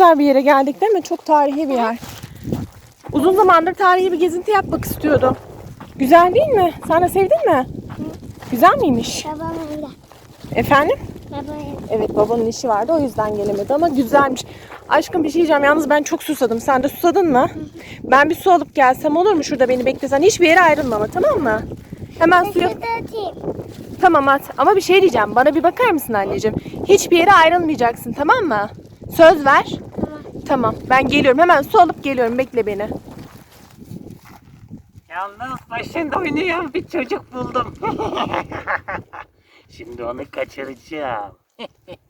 güzel bir yere geldik değil mi? Çok tarihi bir yer. Uzun zamandır tarihi bir gezinti yapmak istiyordum. Güzel değil mi? Sen de sevdin mi? Güzel miymiş? Babam öyle. Efendim? Babam Evet babanın işi vardı o yüzden gelemedi ama güzelmiş. Aşkım bir şey diyeceğim yalnız ben çok susadım. Sen de susadın mı? Ben bir su alıp gelsem olur mu? Şurada beni beklesen. Hiçbir yere ayrılma ama tamam mı? Hemen suya... Tamam at. Ama bir şey diyeceğim. Bana bir bakar mısın anneciğim? Hiçbir yere ayrılmayacaksın tamam mı? Söz ver. Tamam. Ben geliyorum. Hemen su alıp geliyorum. Bekle beni. Yalnız başında oynayan bir çocuk buldum. Şimdi onu kaçıracağım.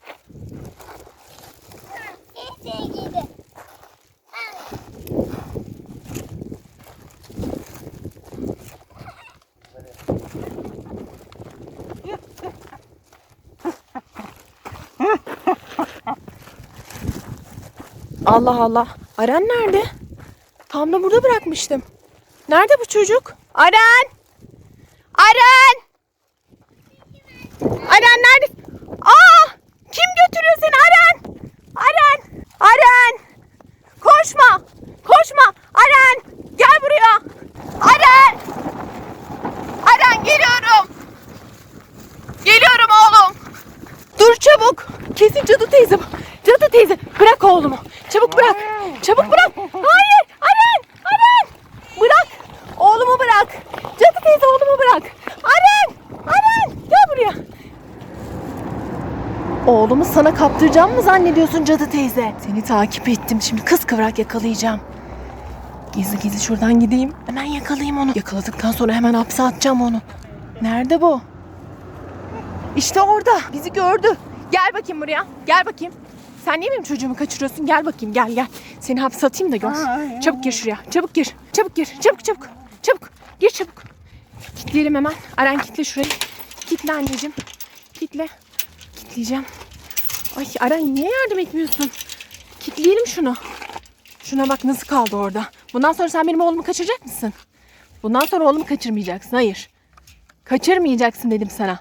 Allah Allah. Aren nerede? Tam da burada bırakmıştım. Nerede bu çocuk? Aren! Aren! Aren nerede? Aa! Kim götürüyor seni Aren? Aren! Aren! Koşma! Koşma! Aren! Gel buraya! Aren! Aren geliyorum! Geliyorum oğlum! Dur çabuk! Kesin cadı teyze bu. Cadı teyze bırak oğlumu. Çabuk bırak. Çabuk bırak. Hayır! Aren! Aren! Bırak! Oğlumu bırak. Cadı teyze oğlumu bırak. Aren! Aren! Gel buraya. Oğlumu sana kaptıracağım mı zannediyorsun cadı teyze? Seni takip ettim. Şimdi kız kıvrak yakalayacağım. Gizli gizli şuradan gideyim. Hemen yakalayayım onu. Yakaladıktan sonra hemen hapse atacağım onu. Nerede bu? İşte orada. Bizi gördü. Gel bakayım buraya. Gel bakayım. Sen niye benim çocuğumu kaçırıyorsun? Gel bakayım gel gel. Seni hapse atayım da gör. Çabuk gir şuraya. Çabuk gir. Çabuk gir. Çabuk çabuk. Çabuk. Gir çabuk. Kitleyelim hemen. Aren kitle şurayı. Kitle anneciğim. Kitle. Kitleyeceğim. Ay Aren niye yardım etmiyorsun? Kitleyelim şunu. Şuna bak nasıl kaldı orada. Bundan sonra sen benim oğlumu kaçıracak mısın? Bundan sonra oğlumu kaçırmayacaksın. Hayır. Kaçırmayacaksın dedim sana.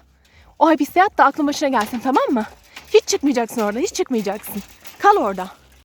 O hapiste yat da aklın başına gelsin tamam mı? Hiç çıkmayacaksın orada, hiç çıkmayacaksın. Kal orada.